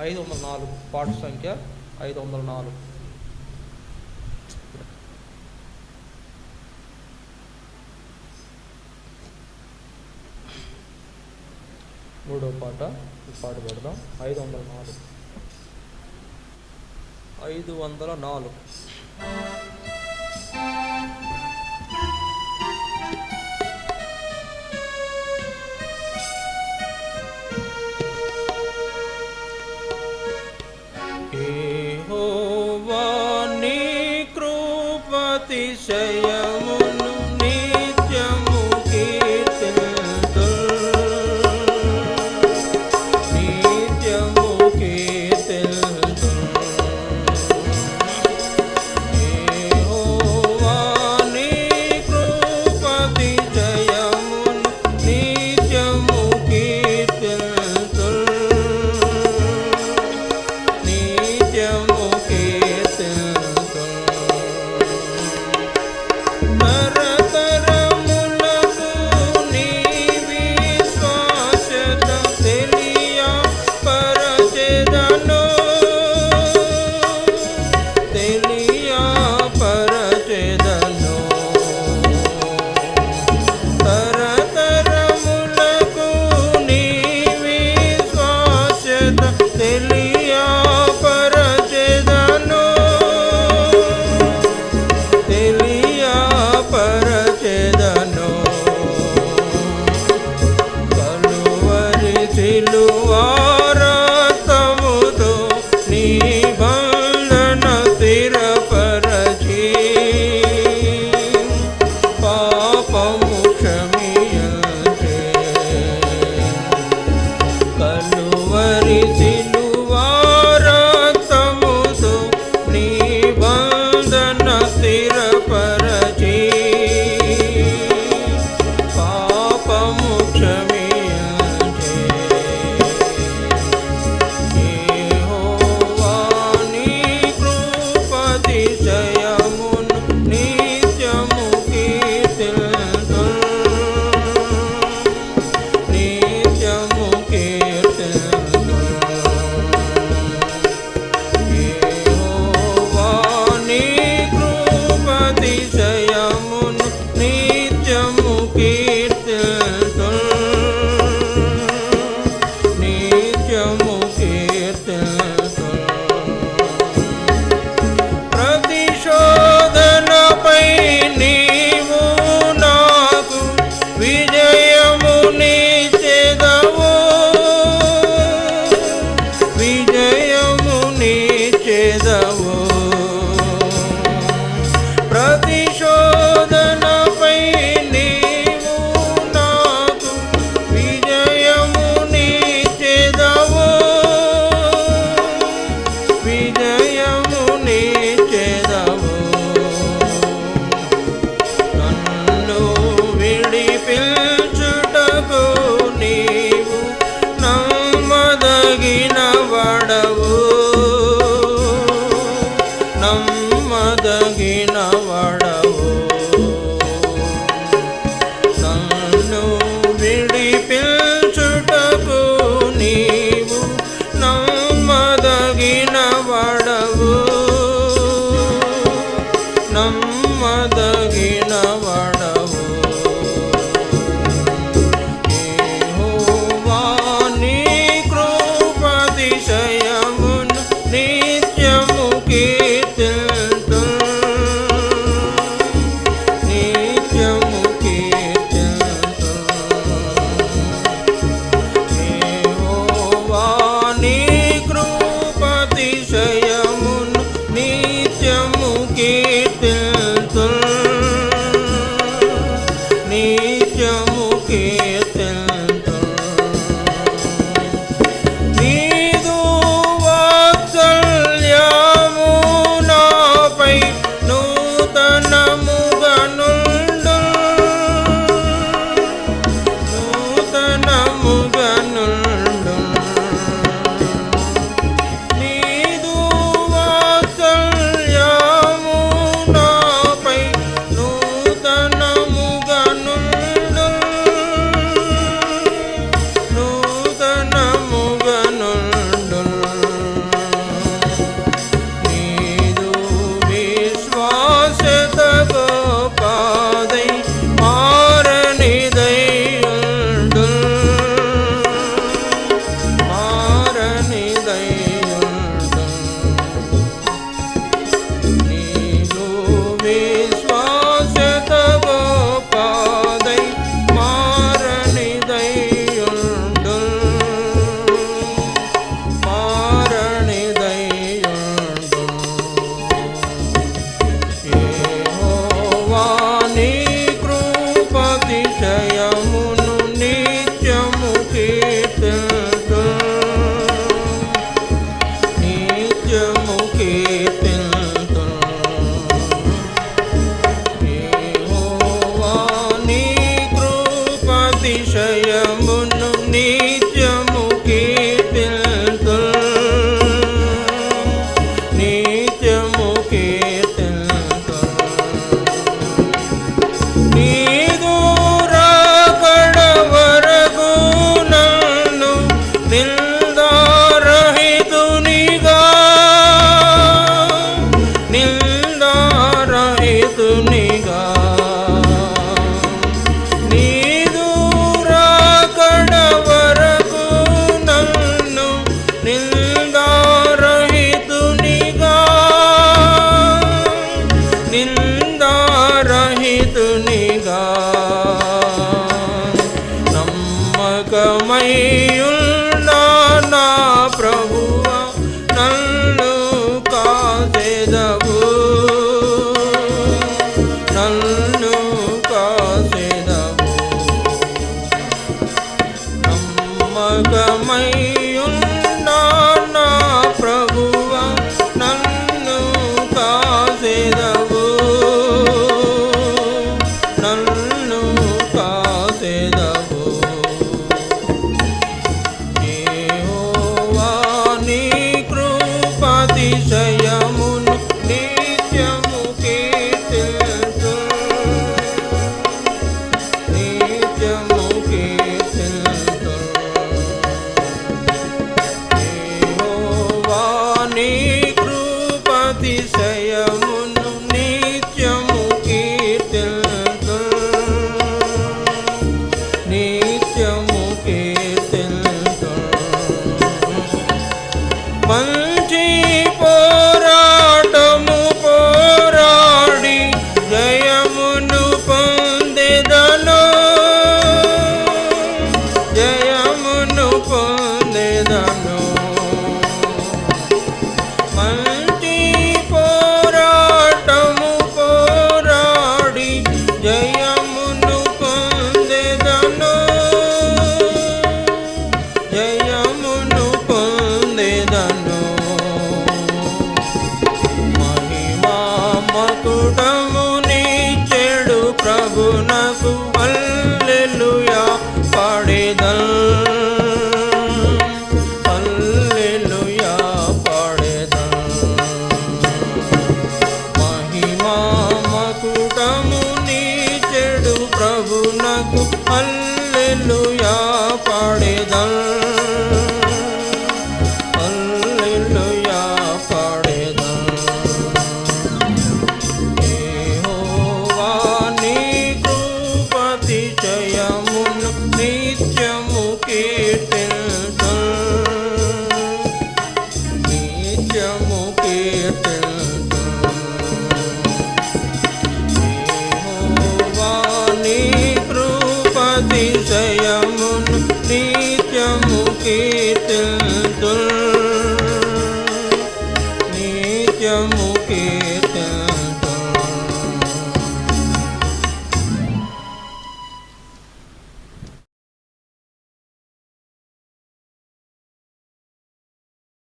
ఐదు వందల నాలుగు పార్ట్ సంఖ్య ఐదు వందల నాలుగు. మూడో పాట పాట పెడదాం. ఐదు వందల నాలుగు. ఐదు వందల నాలుగు. ಅಲ್ಲೆಲ್ಲೂ ಯಾ ಪಡೆದಲ್ಲ गे